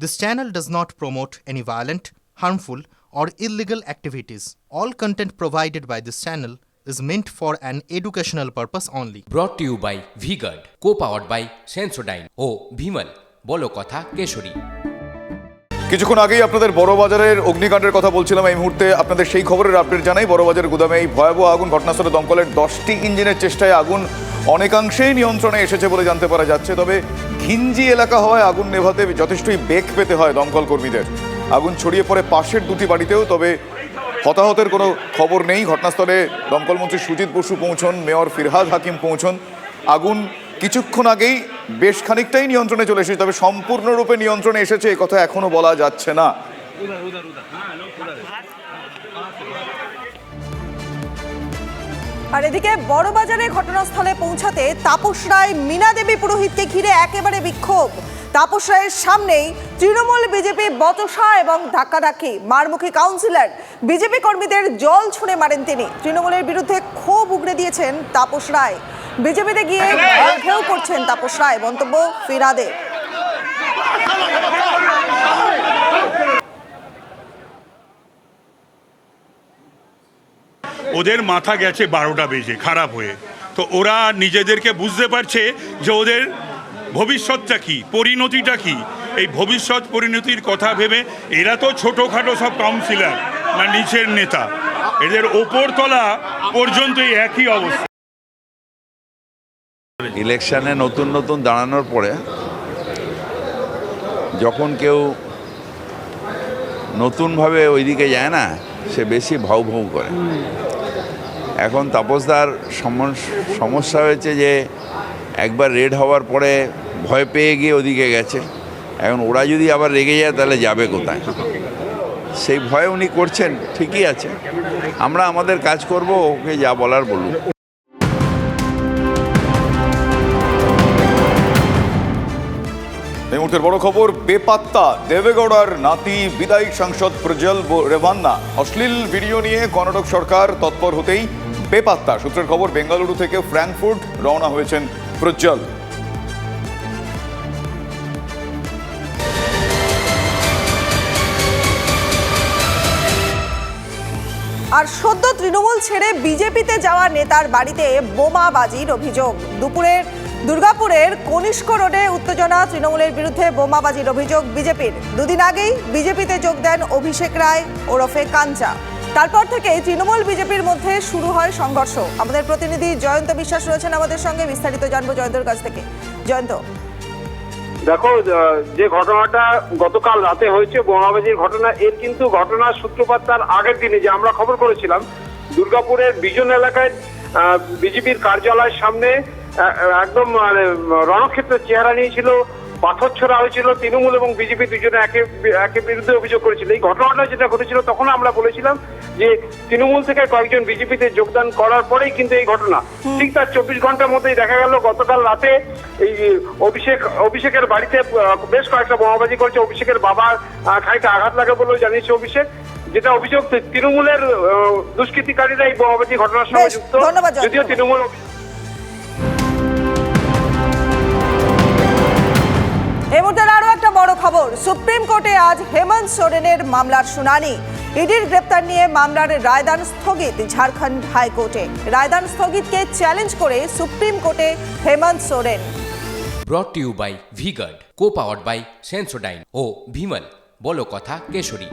This channel does not promote any violent, harmful, or illegal activities. All content provided by this channel is meant for an educational purpose only. To you by V Guard co powered by Sensodyne ও ভিমল বলো কথা কেশরী কিছুক্ষণ আগেই আপনাদের বড়বাজারের অগ্নিকাণ্ডের কথা বলছিলাম এই মুহূর্তে আপনাদের সেই খবরের আপডেট জানাই বড়বাজারের গুদামে এই ভয়াবহ আগুন ঘটনাস্থলে দমকলের দশটি ইঞ্জিনের চেষ্টায় আগুন অনেকাংশেই নিয়ন্ত্রণে এসেছে বলে জানতে পারা যাচ্ছে, তবে ঘিঞ্জি এলাকা হওয়ায় আগুন নেভাতে যথেষ্টই বেগ পেতে হয় দমকল কর্মীদের। আগুন ছড়িয়ে পড়ে পাশের দুটি বাড়িতেও, তবে হতাহতের কোনো খবর নেই। ঘটনাস্থলে দমকলমন্ত্রী সুজিত বসু পৌঁছন, মেয়র ফিরহাদ হাকিম পৌঁছন। আগুন কিছুক্ষণ আগেই বেশ খানিকটাই নিয়ন্ত্রণে চলে এসেছে, তবে সম্পূর্ণরূপে নিয়ন্ত্রণে এসেছে, এ কথা এখনও বলা যাচ্ছে না। আর এদিকে বড়বাজারে ঘটনাস্থলে পৌঁছাতে তাপস রায় মীনা দেবী পুরোহিতকে ঘিরে একেবারে বিক্ষোভ। তাপস রায়ের সামনেই তৃণমূল বিজেপি বচসা এবং ধাক্কাধাক্কি। মারমুখী কাউন্সিলর, বিজেপি কর্মীদের জল ছুঁড়ে মারেন তিনি। তৃণমূলের বিরুদ্ধে ক্ষোভ উগড়ে দিয়েছেন তাপস রায়। বিজেপিতে গিয়ে ঘেউ করছেন তাপস রায়। মন্তব্য ফিরাদের ওদের মাথা গেছে বারোটা বেজে খারাপ হয়ে। তো ওরা নিজেদেরকে বুঝতে পারছে যে ওদের ভবিষ্যৎটা কি পরিণতিটা কি। এই ভবিষ্যৎ পরিণতির কথা ভেবে এরা তো ছোটোখাটো সব কাউন্সিলর না নিচের নেতা। এদের ওপরতলা পর্যন্ত এই একই অবস্থা। ইলেকশানে নতুন নতুন দাঁড়ানোর পরে যখন কেউ নতুনভাবে ওইদিকে যায় না সে বেশি ভাউ ভাউ করে এখন তাপসদার সমস- সমস্যা হয়েছে যে একবার রেড হওয়ার পরে ভয় পেয়ে গিয়ে ওদিকে গেছে। এখন ওরা যদি আবার রেগে যায় তাহলে যাবে কোথায়? সেই ভয় উনি করছেন, ঠিকই আছে। আমরা আমাদের কাজ করব, ওকে যা বলার বলুন। এই মুহূর্তের বড় খবর, বেপাত্তা দেবেগৌড়ার নাতি বিদায়ী সাংসদ প্রজ্জ্বল ব- রেভান্না অশ্লীল ভিডিও নিয়ে কর্ণাটক সরকার তৎপর হতেই বেপাত্তা। সূত্রের খবর, বেঙ্গালুরু থেকে ফ্র্যাঙ্কফুর্ট রওনা হয়েছেন প্রজ্জ্বল। আর সদ্য তৃণমূল ছেড়ে বিজেপিতে যাওয়া নেতার বাড়িতে বোমাবাজির অভিযোগ। দুপুরের দুর্গাপুরের কনিষ্ক রোডে উত্তেজনা, তৃণমূলের বিরুদ্ধে বোমাবাজির অভিযোগ বিজেপির। দুদিন আগেই বিজেপিতে যোগ দেন অভিষেক রায় ওরফে কাঞ্চা। তারপর থেকে তৃণমূল বিজেপির মধ্যে শুরু হয় সংঘর্ষ। আমাদের প্রতিনিধি জয়ন্ত বিশ্বাস রয়েছেন আমাদের সঙ্গে, বিস্তারিত জানব জয়ন্তর কাছ থেকে। জয়ন্ত। দেখো যে ঘটনাটা গতকাল রাতে হয়েছে, বোমাবাজির ঘটনা, এর কিন্তু ঘটনার সূত্রপাত তার আগের দিনে, যে আমরা খবর করেছিলাম, দুর্গাপুরের বিজন এলাকায় বিজেপির কার্যালয়ের সামনে একদম মানে রণক্ষেত্রের চেহারা নিয়েছিল, পাথর ছোড়া হয়েছিল, তৃণমূল এবং বিজেপি দুজনে একে একে বিরুদ্ধে অভিযোগ করেছিল। এই ঘটনাটা যেটা ঘটেছিল, তখন আমরা বলেছিলাম যে তৃণমূল থেকে কয়েকজন বিজেপিতে যোগদান করার পরেই কিন্তু এই ঘটনা। ঠিক তার চব্বিশ ঘণ্টার মধ্যেই দেখা গেল গতকাল রাতে এই অভিষেক অভিষেকের বাড়িতে বেশ কয়েকটা বোমাবাজি করেছে। অভিষেকের বাবার খানিকটা আঘাত লাগে বলেও জানিয়েছে অভিষেক। যেটা অভিযোগ তৃণমূলের দুষ্কৃতিকারীরা এই বোমাবাজি ঘটনার সঙ্গে যুক্ত। যদিও তৃণমূল এই মুহূর্তে আরও একটা বড় খবর। সুপ্রিম কোর্টে আজ হেমন্ত সোরেনের মামলার শুনানি। ইডির গ্রেপ্তার নিয়ে মামলার রায়দান স্থগিত ঝাড়খণ্ড হাইকোর্টে। রায়দান স্থগিতকে চ্যালেঞ্জ করে সুপ্রিম কোর্টে Hemant Soren. Brought you by V Guard co powered by Sensodyne ও ভিমল, বলো কথা কেশরী।